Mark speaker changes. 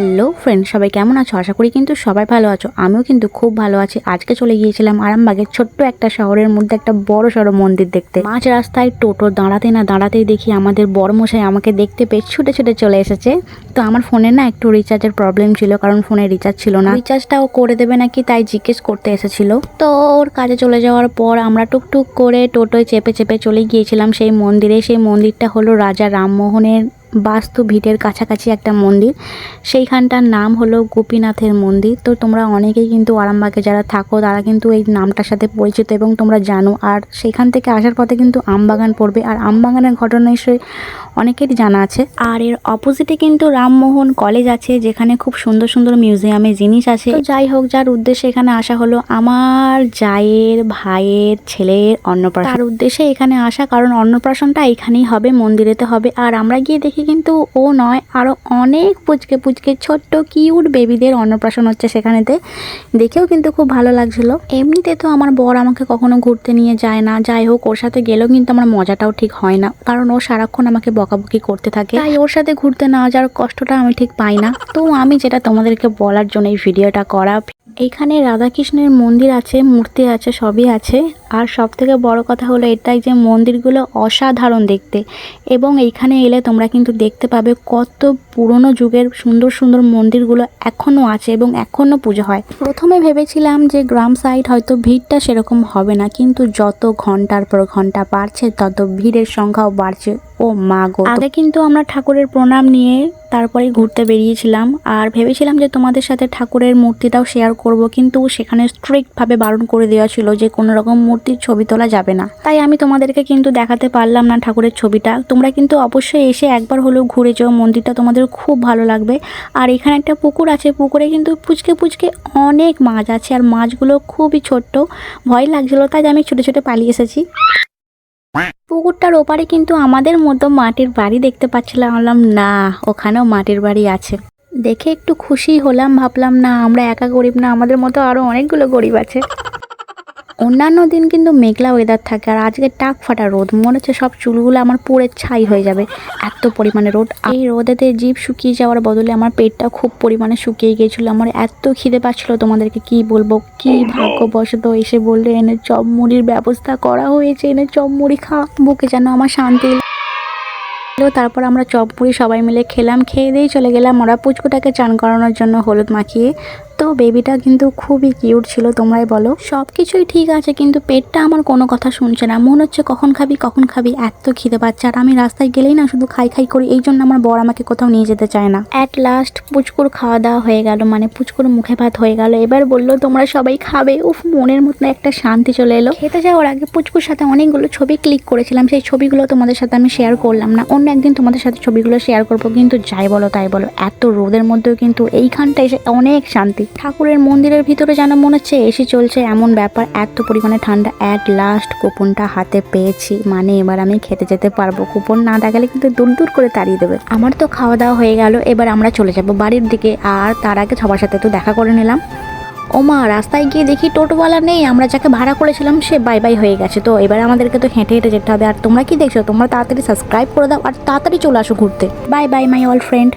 Speaker 1: Hello friend সবাই কেমন আছো? আশা করি কিন্তু সবাই ভালো আছো। আমিও কিন্তু খুব ভালো আছি। আজকে চলে গিয়েছিলাম আরামবাগের ছোট্ট একটা শহরের মধ্যে একটা বড় সড়ো মন্দির দেখতে। মাঝ রাস্তায় টোটো দাঁড়াতে না দাঁড়াতেই দেখি আমাদের বড়মশাই আমাকে দেখতে পেয়ে ছুটে ছুটে চলে এসেছে। তো আমার ফোনে না একটু রিচার্জের প্রবলেম ছিল, কারণ ফোনে রিচার্জ ছিল না। রিচার্জটাও করে দেবে নাকি তাই জিজ্ঞেস করতে এসেছিল। তো ওর কাজে চলে যাওয়ার পর আমরা টুকটুক করে টোটোয় চেপে চেপে চলে গিয়েছিলাম সেই মন্দিরে। সেই মন্দিরটা হলো রাজা রামমোহনের বাস্তু ভিটের কাছাকাছি একটা মন্দির। সেইখানটার নাম হলো গোপীনাথের মন্দির। তো তোমরা অনেকেই কিন্তু আরামবাগে যারা থাকো, তারা কিন্তু এই নামটার সাথে পরিচিত এবং তোমরা জানো। আর সেইখান থেকে আসার পথে কিন্তু আমবাগান পড়বে। আর আমবাগানের ঘটনা নিশ্চয়ই অনেকেরই জানা আছে। আর এর অপোজিটে কিন্তু রামমোহন কলেজ আছে, যেখানে খুব সুন্দর সুন্দর মিউজিয়ামে জিনিস আছে। যাই হোক, যার উদ্দেশ্যে এখানে আসা হলো আমার জায়ের ভাইয়ের ছেলের অন্নপ্রাশন। তার উদ্দেশ্যে এখানে আসা, কারণ অন্নপ্রাশনটা এখানেই হবে, মন্দিরেতে হবে। আর আমরা গিয়ে দেখি কিন্তু ও নয় আরও অনেক পুচকে পুচকে ছোট্ট কিউট বেবিদের অন্নপ্রাশন হচ্ছে সেখানেতে। দেখেও কিন্তু খুব ভালো লাগছিল। এমনিতে তো আমার বর আমাকে কখনো ঘুরতে নিয়ে যায় না। যাই হোক, ওর সাথে গেলেও কিন্তু আমার মজাটাও ঠিক হয় না। কারণ ও সারাক্ষণ আমাকে বকাবকি করতে থাকে। তাই ওর সাথে ঘুরতে না যাওয়ার কষ্টটা আমি ঠিক পাই না। তো আমি যেটা তোমাদেরকে বলার জন্য এই ভিডিওটা করা এইখানে রাধাকৃষ্ণের মন্দির আছে, মূর্তি আছে, সবই আছে। আর সব থেকে বড় কথা হলো এটাই যে মন্দিরগুলো অসাধারণ দেখতে। এবং এইখানে এলে তোমরা কিন্তু দেখতে পাবে কত পুরনো যুগের সুন্দর সুন্দর মন্দিরগুলো এখনও আছে এবং এখনও পুজো হয়। প্রথমে ভেবেছিলাম যে গ্রাম সাইড হয়তো ভিড়টা সেরকম হবে না, কিন্তু যত ঘণ্টার পর ঘণ্টা বাড়ছে, তত ভিড়ের সংখ্যাও বাড়ছে। ও মা গো আগে কিন্তু আমরা ঠাকুরের প্রণাম নিয়ে তারপরে ঘুরতে বেরিয়েছিলাম আর ভেবেছিলাম যে তোমাদের সাথে ঠাকুরের মূর্তিটাও শেয়ার করব, কিন্তু সেখানে স্ট্রিক্টভাবে বারণ করে দেওয়া ছিল যে কোনো রকম মূর্তির ছবি তোলা যাবে না। তাই আমি তোমাদেরকে কিন্তু দেখাতে পারলাম না ঠাকুরের ছবিটা। তোমরা কিন্তু অবশ্যই এসে একবার হলেও ঘুরে যাও, মন্দিরটা তোমাদের খুব ভালো লাগবে। আর এখানে একটা পুকুর আছে, পুকুরে কিন্তু পুচকে পুচকে অনেক মাছ আছে, আর মাছগুলো খুবই ছোট্ট। ভয় লাগছিল, তাই আমি ছোটো ছোটো পালিয়ে এসেছি। পুকুরটার ওপারে কিন্তু আমাদের মতো মাটির বাড়ি দেখতে পাচ্ছিলাম বললাম না, ওখানেও মাটির বাড়ি আছে। দেখে একটু খুশি হলাম, ভাবলাম, না, আমরা একা গরিব না, আমাদের মতো আরও অনেকগুলো গরিব আছে। অন্যান্য দিন কিন্তু মেঘলা ওয়েদার থাকে আর আজকে টাক ফাটা রোদ। মনে হচ্ছে সব চুলগুলো আমার পুরে ছাই হয়ে যাবে। এত পরিমাণে রোদ। এই রোদেতে জিভ শুকিয়ে যাওয়ার বদলে আমার পেটটা খুব পরিমাণে শুকিয়ে গিয়েছিল। আমার এত খিদে পাচ্ছিল তোমাদেরকে কি বলব? কি ভাগ্যবশত এসে বললে এনে চপ মুড়ির ব্যবস্থা করা হয়েছে, এনে চপ মুড়ি খা বুকে যেন আমার শান্তি। তারপর আমরা চপ মুড়ি সবাই মিলে খেলাম, খেয়ে দিয়েই চলে গেলাম। ওরা পুচকুটাকে চান করানোর জন্য হলুদ মাখিয়ে তো বেবিটা কিন্তু খুবই কিউট ছিল, তোমরাই বলো। সব কিছুই ঠিক আছে, কিন্তু পেটটা আমার কোনো কথা শুনছে না। মনে হচ্ছে কখন খাবি কখন খাবি, এত খিদে পাচ্ছে। আর আমি রাস্তায় গেলেই না শুধু খাই খাই করি এই জন্য আমার বর আমাকে কোথাও নিয়ে যেতে চায় না। অ্যাট লাস্ট পুচকুর খাওয়া দাওয়া হয়ে গেল মানে পুচকুর মুখে ভাত হয়ে গেল। এবার বলল, তোমরা সবাই খাবে। উফ, মনের মতন একটা শান্তি চলে এলো। খেতে যাওয়ার আগে পুচকুর সাথে অনেকগুলো ছবি ক্লিক করেছিলাম। সেই ছবিগুলো তোমাদের সাথে আমি শেয়ার করলাম না। অন্য একদিন তোমাদের সাথে ছবিগুলো শেয়ার করব, কিন্তু যাই বলো তাই বলো, এত রোদের মধ্যেও কিন্তু এইখানটা এসে অনেক শান্তি। ঠাকুরের মন্দিরের ভিতরে যেন মনে হচ্ছে এসি চলছে এমন ব্যাপার। এত পরিমাণে ঠান্ডা। অ্যাট লাস্ট কুপনটা হাতে পেয়েছি। মানে এবার আমি খেতে যেতে পারব। কুপন না দেখালে কিন্তু দূর দূর করে তাড়িয়ে দেবে। আমার তো খাওয়া দাওয়া হয়ে গেল। এবার আমরা চলে যাব বাড়ির দিকে। আর তার আগে সবার সাথে তো দেখা করে নিলাম। ওমা, রাস্তায় গিয়ে দেখি টোটোওয়ালা নেই। আমরা যাকে ভাড়া করেছিলাম সে বাই বাই হয়ে গেছে। তো এবার আমাদেরকে তো হেঁটে হেঁটে যেতে হবে। আর তোমরা কি দেখছ? তোমরা তাড়াতাড়ি সাবস্ক্রাইব করে দাও। আর তাড়াতাড়ি চলে আসো ঘুরতে। Bye bye my all friend